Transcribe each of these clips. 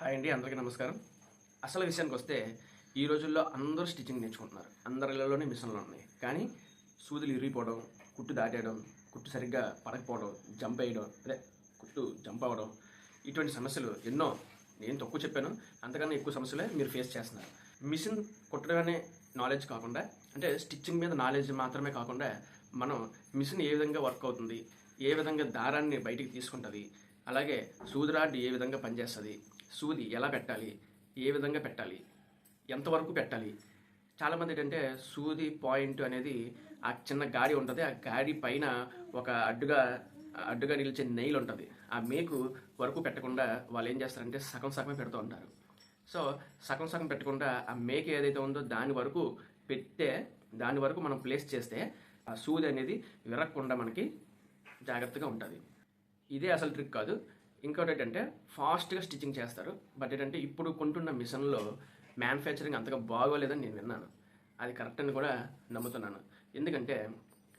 Hi అండి అందరికీ నమస్కారం. అసలు విషయానికి వస్తే ఈ రోజుల్లో అందరూ స్టిచ్చింగ్ నేర్చుకుంటున్నారు. అందరిలోనే మిషన్లు ఉన్నాయి. కానీ సూదులు ఇరిగిపోవడం కుట్టు దాటేయడం కుట్టు సరిగ్గా పడకపోవడం జంప్ వేయడం అదే కుట్టు జంప్ అవ్వడం ఇటువంటి సమస్యలు ఎన్నో నేను తక్కువ చెప్పాను. అంతకన్నా ఎక్కువ సమస్యలే మీరు ఫేస్ చేస్తున్నారు. మిషన్ కుట్టడం అనే నాలెడ్జ్ కాకుండా అంటే స్టిచ్చింగ్ మీద నాలెడ్జ్ మాత్రమే కాకుండా మనం మిషన్ ఏ విధంగా వర్క్ అవుతుంది ఏ విధంగా దారాన్ని బయటికి తీసుకుంటుంది అలాగే సూదురాడ్ ఏ విధంగా పనిచేస్తుంది సూది ఎలా పెట్టాలి? ఏ విధంగా పెట్టాలి? ఎంతవరకు పెట్టాలి? చాలామంది ఏంటంటే సూది పాయింట్ అనేది ఆ చిన్న గాడి ఉంటుంది. ఆ గాడి పైన ఒక అడ్డుగా అడ్డుగా నిలిచే నెయిల్ ఉంటుంది. ఆ మేకు వరకు పెట్టకుండా వాళ్ళు ఏం చేస్తారంటే సగం సగమే పెడుతూ ఉంటారు. సో సగం సగం పెట్టకుండా ఆ మేక ఏదైతే ఉందో దాని వరకు పెట్టే దాని వరకు మనం ప్లేస్ చేస్తే ఆ సూది అనేది విరగకుండా మనకి జాగ్రత్తగా ఉంటుంది. ఇదే అసలు ట్రిక్ కాదు. ఇంకోటి ఏంటంటే ఫాస్ట్గా స్టిచ్చింగ్ చేస్తారు. బట్ ఏంటంటే ఇప్పుడు కొంటున్న మిషన్లో మ్యానుఫ్యాక్చరింగ్ అంతగా బాగోలేదని నేను విన్నాను. అది కరెక్ట్ అని కూడా నమ్ముతున్నాను. ఎందుకంటే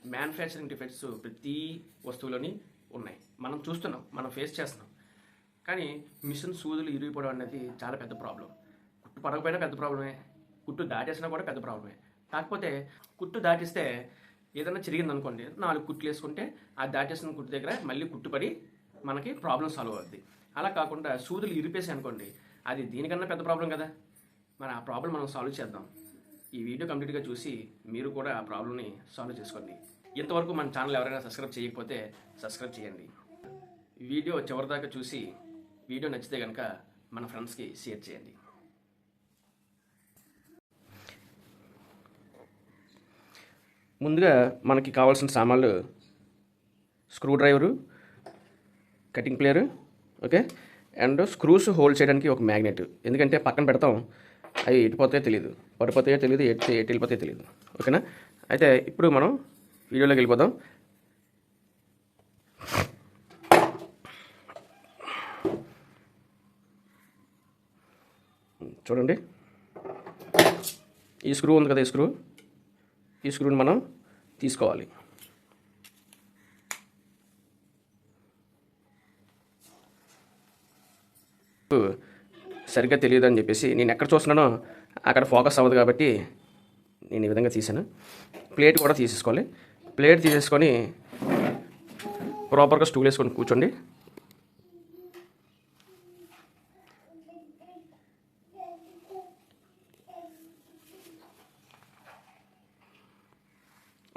మ్యానుఫ్యాక్చరింగ్ డిఫెక్ట్స్ ప్రతి వస్తువులోని ఉన్నాయి. మనం చూస్తున్నాం మనం ఫేస్ చేస్తున్నాం. కానీ మిషన్ సూదులు ఇరిగిపోవడం అనేది చాలా పెద్ద ప్రాబ్లం కుట్టు పడకపోయినా పెద్ద ప్రాబ్లమే. కుట్టు దాటేసినా కూడా పెద్ద ప్రాబ్లమే. కాకపోతే కుట్టు దాటిస్తే ఏదైనా చిరిగింది అనుకోండి నాలుగు కుట్లు వేసుకుంటే ఆ దాటేసిన కుట్టు దగ్గర మళ్ళీ కుట్టుపడి మనకి ప్రాబ్లం సాల్వ్ అవుద్ది. అలా కాకుండా సూదులు ఇరిపేసి అనుకోండి అది దీనికన్నా పెద్ద ప్రాబ్లం కదా. మరి ఆ ప్రాబ్లం మనం సాల్వ్ చేద్దాం. ఈ వీడియో కంప్లీట్గా చూసి మీరు కూడా ఆ ప్రాబ్లమ్ని సాల్వ్ చేసుకోండి. ఇంతవరకు మన ఛానల్ ఎవరైనా సబ్స్క్రైబ్ చేయకపోతే సబ్స్క్రైబ్ చేయండి. వీడియో చివరిదాకా చూసి వీడియో నచ్చితే కనుక మన ఫ్రెండ్స్కి షేర్ చేయండి. ముందుగా మనకి కావాల్సిన సామాన్లు screwdriver cutting plier okay and screws hold చేయడానికి ఒక మ్యాగ్నెట్ ఎందుకంటే పక్కన పెడతాం అవి ఎటుపోతాయో తెలియదు పడిపోతాయో తెలియదు ఎటు ఎటు వెళ్ళిపోతాయో తెలియదు ఓకేనా అయితే ఇప్పుడు మనం వీడియోలోకి వెళ్ళిపోదాం. చూడండి. ఈ స్క్రూ ఉంది కదా ఈ స్క్రూ ఈ స్క్రూని మనం తీసుకోవాలి. సరిగ్గా తెలియదు అని చెప్పేసి నేను ఎక్కడ చూస్తున్నానో అక్కడ ఫోకస్ అవ్వదు కాబట్టి నేను ఈ విధంగా తీసాను ప్లేట్ కూడా తీసేసుకోవాలి. ప్లేట్ తీసేసుకొని ప్రాపర్గా స్టూల్ వేసుకొని కూర్చోండి.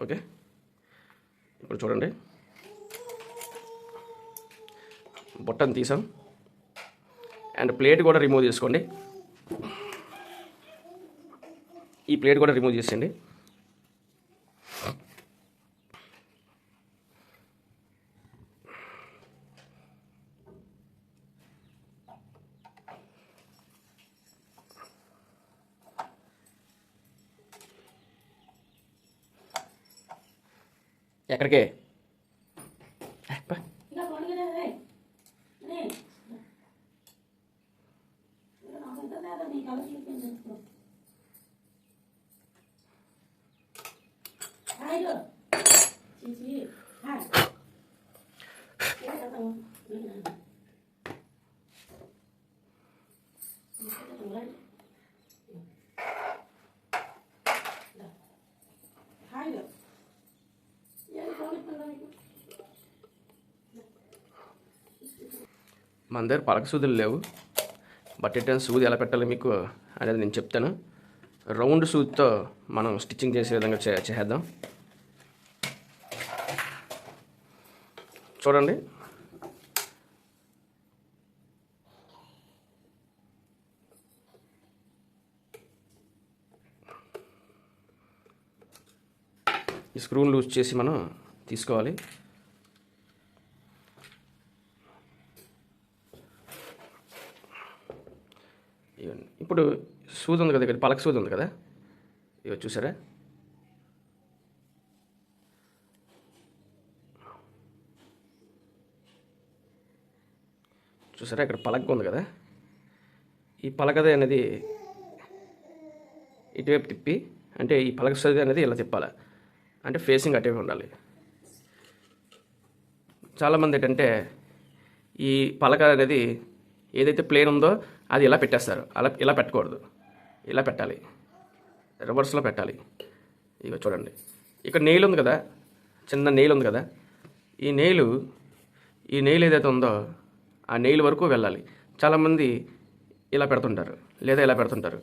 ఓకే. ఇప్పుడు చూడండి. బుట్టను తీసాం. అండ్ ప్లేట్ కూడా రిమూవ్ చేసుకోండి. ఈ ప్లేట్ కూడా రిమూవ్ చేసేయండి. ఎక్కడికే ఏ, పా. ఇంకా కొడుకునే రే రే నాకు ఎంత లేదా నీ కళ చూపించు హాయ్ చీచి హాయ్ ఏ కదా హాయ్ ఏం కోరుకుందా నీకు మన దగ్గర పలక సూదులు లేవు. బట్ ఎట్లా సూది ఎలా పెట్టాలో మీకు అనేది నేను చెప్తాను. రౌండ్ సూదితో మనం స్టిచ్చింగ్ చేసే విధంగా చే చేద్దాం చూడండి. ఈ స్క్రూని లూజ్ చేసి మనం తీసుకోవాలి ఇవ్వండి ఇప్పుడు సూది ఉంది కదా ఇక్కడ పలక సూది ఉంది కదా? ఇవి చూసారా? చూసారా? ఇక్కడ పలక ఉంది కదా? ఈ పలకది అనేది ఇటువైపు తిప్పి అంటే ఈ పలక సూది అనేది ఇలా తిప్పాలి. అంటే ఫేసింగ్ అటువైపు ఉండాలి. చాలామంది ఏంటంటే ఈ పలక అనేది ఏదైతే ప్లేన్ ఉందో అది ఇలా పెట్టేస్తారు? అలా ఇలా పెట్టకూడదు. ఇలా పెట్టాలి. రివర్స్లో పెట్టాలి. ఇక చూడండి. ఇక్కడ నెయిల్ ఉంది కదా? చిన్న నెయిల్ ఉంది కదా? ఈ నెయిల్ ఈ నెయిల్ ఏదైతే ఉందో ఆ నెయిల్ వరకు వెళ్ళాలి. చాలామంది ఇలా పెడుతుంటారు. లేదా ఇలా పెడుతుంటారు.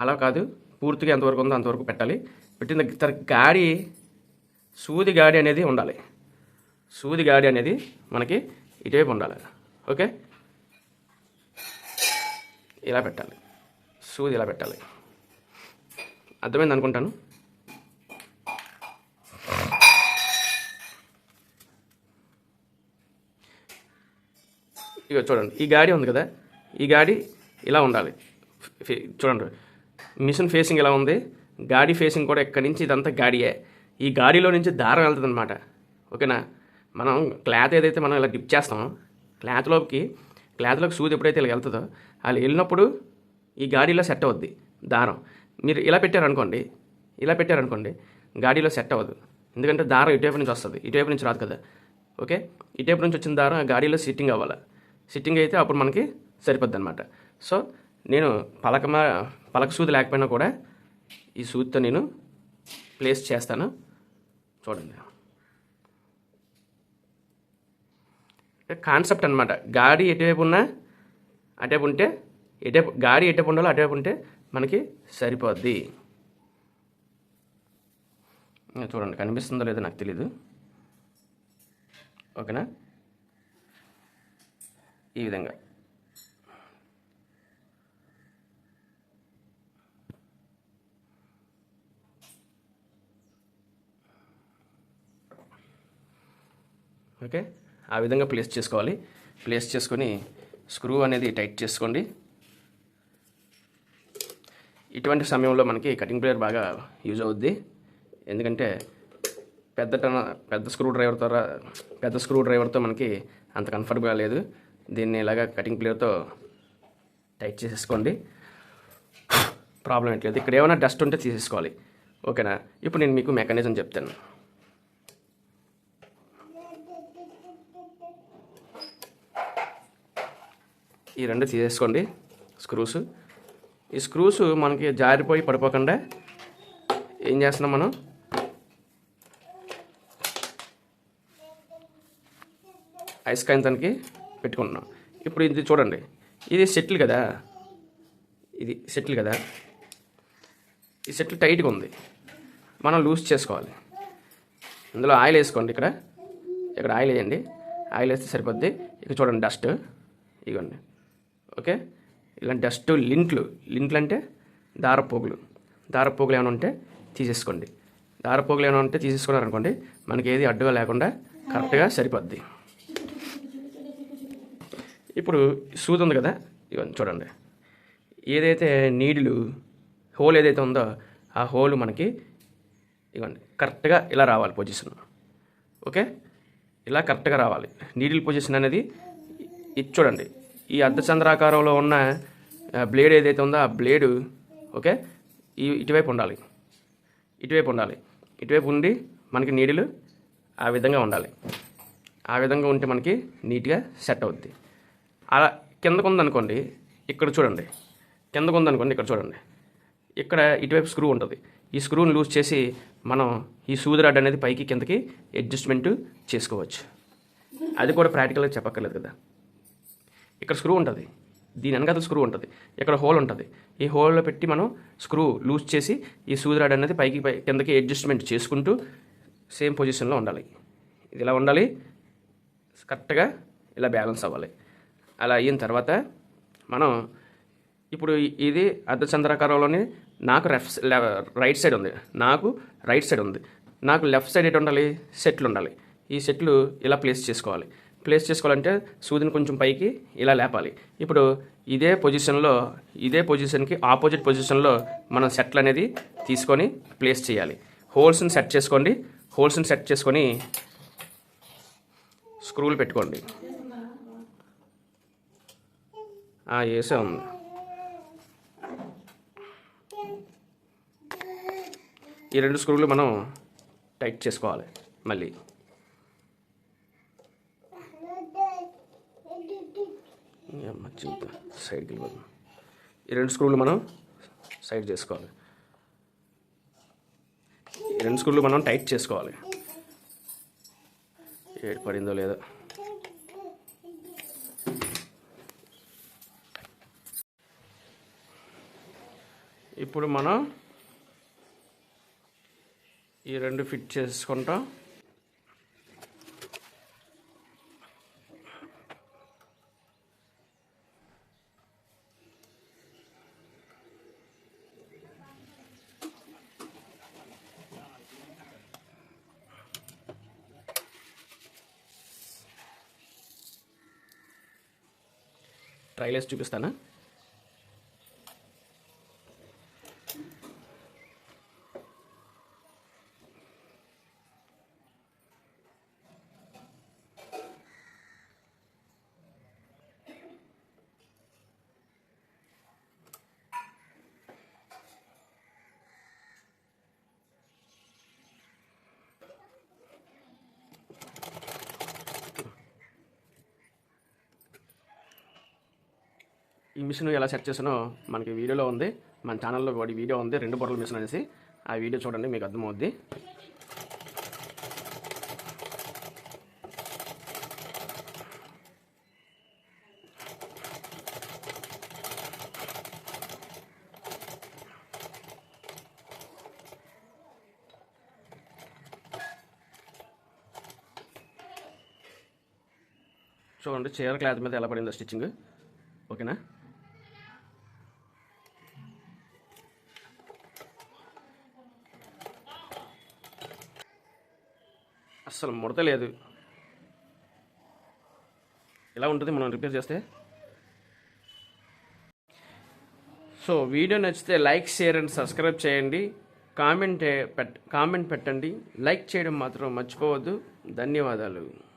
అలా కాదు. పూర్తిగా ఎంతవరకు ఉందో అంతవరకు పెట్టాలి. పెట్టిన తర్వాత గాడి సూది గాడి అనేది ఉండాలి. సూది గాడి అనేది మనకి ఇటువైపు ఉండాలి. ఓకే? ఇలా పెట్టాలి. సూది ఇలా పెట్టాలి. అర్థమైంది అనుకుంటాను? ఇక చూడండి ఈ గాడి ఉంది కదా? ఈ గాడి ఇలా ఉండాలి. చూడండి మిషన్ ఫేసింగ్ ఎలా ఉంది? గాడి ఫేసింగ్ కూడా ఇక్కడి నుంచి ఇదంతా గాడియే. ఈ గాడిలో నుంచి దారం వెళ్తుంది అనమాట ఓకేనా? మనం క్లాత్ ఏదైతే మనం ఇలా డిప్ చేస్తామో క్లాత్లోకి క్లాత్లోకి సూది ఎప్పుడైతే ఇలా వెళ్తుందో అలా వెళ్ళినప్పుడు ఈ గాడిలో సెట్ అవుద్ది దారం. మీరు ఇలా పెట్టారనుకోండి ఇలా పెట్టారనుకోండి గాడిలో సెట్ అవ్వదు. ఎందుకంటే దారం ఇటువైపు నుంచి వస్తుంది. ఇటువైపు నుంచి రాదు కదా. ఓకే? ఇటువైపు నుంచి వచ్చిన దారం ఆ గాడిలో సిట్టింగ్ అవ్వాలి. సిట్టింగ్ అయితే అప్పుడు మనకి సరిపోద్ది అనమాట సో నేను పలక మా పలక సూది లేకపోయినా కూడా ఈ సూదితో నేను ప్లేస్ చేస్తాను. చూడండి. కాన్సెప్ట్ అనమాట గాడి ఎటువైపు ఉన్నా అటువైపు ఉంటే ఎటువైపు గాడి ఎటువైపు ఉండాలో అటువైపు ఉంటే మనకి సరిపోద్ది. చూడండి కనిపిస్తుందో లేదో నాకు తెలీదు. ఓకేనా? ఈ విధంగా. ఓకే? ఆ విధంగా ప్లేస్ చేసుకోవాలి. ప్లేస్ చేసుకొని స్క్రూ అనేది టైట్ చేసుకోండి. ఇటువంటి సమయంలో మనకి కటింగ్ ప్లేయర్ బాగా యూజ్ అవుద్ది. ఎందుకంటే పెద్ద టన పెద్ద స్క్రూ డ్రైవర్ ద్వారా పెద్ద స్క్రూ డ్రైవర్తో మనకి అంత కంఫర్టబుల్గా లేదు. దీన్ని ఇలాగా కటింగ్ ప్లేయర్తో టైట్ చేసేసుకోండి ప్రాబ్లం ఏంటి లేదు. ఇక్కడ ఏమైనా డస్ట్ ఉంటే తీసేసుకోవాలి. ఓకేనా ఇప్పుడు నేను మీకు మెకానిజం చెప్తాను. ఈ రెండు తీసేసుకోండి. స్క్రూస్. ఈ స్క్రూస్ మనకి జారిపోయి పడిపోకుండా ఏం చేస్తున్నాం మనం? ఐస్కాంతానికి పెట్టుకుంటున్నాం. ఇప్పుడు ఇది చూడండి. ఇది సెటిల్ కదా? ఇది సెటిల్ కదా? ఈ సెటిల్ టైట్గా ఉంది. మనం లూజ్ చేసుకోవాలి. ఇందులో ఆయిల్ వేసుకోండి ఇక్కడ. ఇక్కడ ఆయిల్ వేయండి. ఆయిల్ వేస్తే సరిపోద్ది. ఇక చూడండి డస్ట్. ఇగోండి. ఓకే? ఇలా డస్ట్ లింట్లు లింట్లు అంటే దారపోగులు. దారపోగులు ఏమైనా ఉంటే తీసేసుకోండి. దారపోగులు ఏమైనా ఉంటే తీసేసుకున్నారనుకోండి మనకి ఏది అడ్డుగా లేకుండా కరెక్ట్గా సరిపోద్ది. ఇప్పుడు సూది ఉంది కదా ఇవన్నీ చూడండి. ఏదైతే నీడిలు హోల్ ఏదైతే ఉందో ఆ హోల్ మనకి ఇవ్వండి కరెక్ట్గా ఇలా రావాలి పొజిషన్. ఓకే? ఇలా కరెక్ట్గా రావాలి. నీడిల్ పొజిషన్ అనేది ఇది చూడండి. ఈ అర్ధచంద్రాకారంలో ఉన్న బ్లేడ్ ఏదైతే ఉందో ఆ బ్లేడు ఓకే ఈ ఇటువైపు ఉండాలి. ఇటువైపు ఉండాలి. ఇటువైపు ఉండి మనకి నీడిలు ఆ విధంగా ఉండాలి. ఆ విధంగా ఉంటే మనకి నీట్గా సెట్ అవుద్ది. అలా కిందకు ఉందనుకోండి ఇక్కడ చూడండి. కిందకు ఉందనుకోండి ఇక్కడ చూడండి. ఇక్కడ ఇటువైపు స్క్రూ ఉంటుంది. ఈ స్క్రూని లూజ్ చేసి మనం ఈ సూది రాడ్ అనేది పైకి కిందకి అడ్జస్ట్మెంట్ చేసుకోవచ్చు. అది కూడా ప్రాక్టికల్గా చెప్పక్కర్లేదు కదా. ఇక్కడ స్క్రూ ఉంటుంది. దీని వెనకాల స్క్రూ ఉంటుంది. ఇక్కడ హోల్ ఉంటుంది. ఈ హోల్లో పెట్టి మనం స్క్రూ లూజ్ చేసి ఈ సూది రాడ్ అనేది పైకి పై కిందకి అడ్జస్ట్మెంట్ చేసుకుంటూ సేమ్ పొజిషన్లో ఉండాలి. ఇది ఇలా ఉండాలి? కరెక్ట్గా ఇలా బ్యాలెన్స్ అవ్వాలి. అలా అయిన తర్వాత మనం ఇప్పుడు ఇది అర్ధచంద్రాకారంలోనే నాకు రెఫ్ రైట్ సైడ్ ఉంది. నాకు రైట్ సైడ్ ఉంది. నాకు లెఫ్ట్ సైడ్ ఎటు ఉండాలి? సెట్లు ఉండాలి. ఈ సెట్లు ఇలా ప్లేస్ చేసుకోవాలి. ప్లేస్ చేసుకోవాలంటే సూదిని కొంచెం పైకి ఇలా లేపాలి. ఇప్పుడు ఇదే పొజిషన్లో ఇదే పొజిషన్కి ఆపోజిట్ పొజిషన్లో మనం సెట్లు అనేది తీసుకొని ప్లేస్ చేయాలి. హోల్స్ని సెట్ చేసుకోండి. హోల్స్ని సెట్ చేసుకొని స్క్రూలు పెట్టుకోండి. ఆ, వేసే ఉంది. ఈ రెండు స్క్రూలు మనం టైట్ చేసుకోవాలి. మళ్ళీ. అమ్మ చింత సైడ్కి వెళ్ళిపోతుంది ఈ రెండు స్క్రూలు మనం సైడ్ చేసుకోవాలి. ఈ రెండు స్క్రూలు మనం టైట్ చేసుకోవాలి. ఏడు పడిందో లేదో. ఇప్పుడు మనం ఈ రెండు ఫిట్ చేసుకుంటాం. ట్రైలర్స్ చూపిస్తానా? ఈ మిషన్ ఎలా సెట్ చేసానో మనకి వీడియోలో ఉంది. మన ఛానల్లో వాడి వీడియో ఉంది. రెండు బొర్రల మిషన్ అనేసి ఆ వీడియో చూడండి మీకు అర్థమవుద్ది. చూడండి చీర క్లాత్ మీద ఎలా పడిందో స్టిచ్చింగ్. ఓకేనా? అస్సలు ముడత లేదు. ఇలా ఉంటుంది మనం రిపేర్ చేస్తే? సో వీడియో నచ్చితే లైక్ షేర్ అండ్ సబ్స్క్రైబ్ చేయండి. కామెంట్ పెట్ కామెంట్ పెట్టండి. లైక్ చేయడం మాత్రం మర్చిపోవద్దు. ధన్యవాదాలు.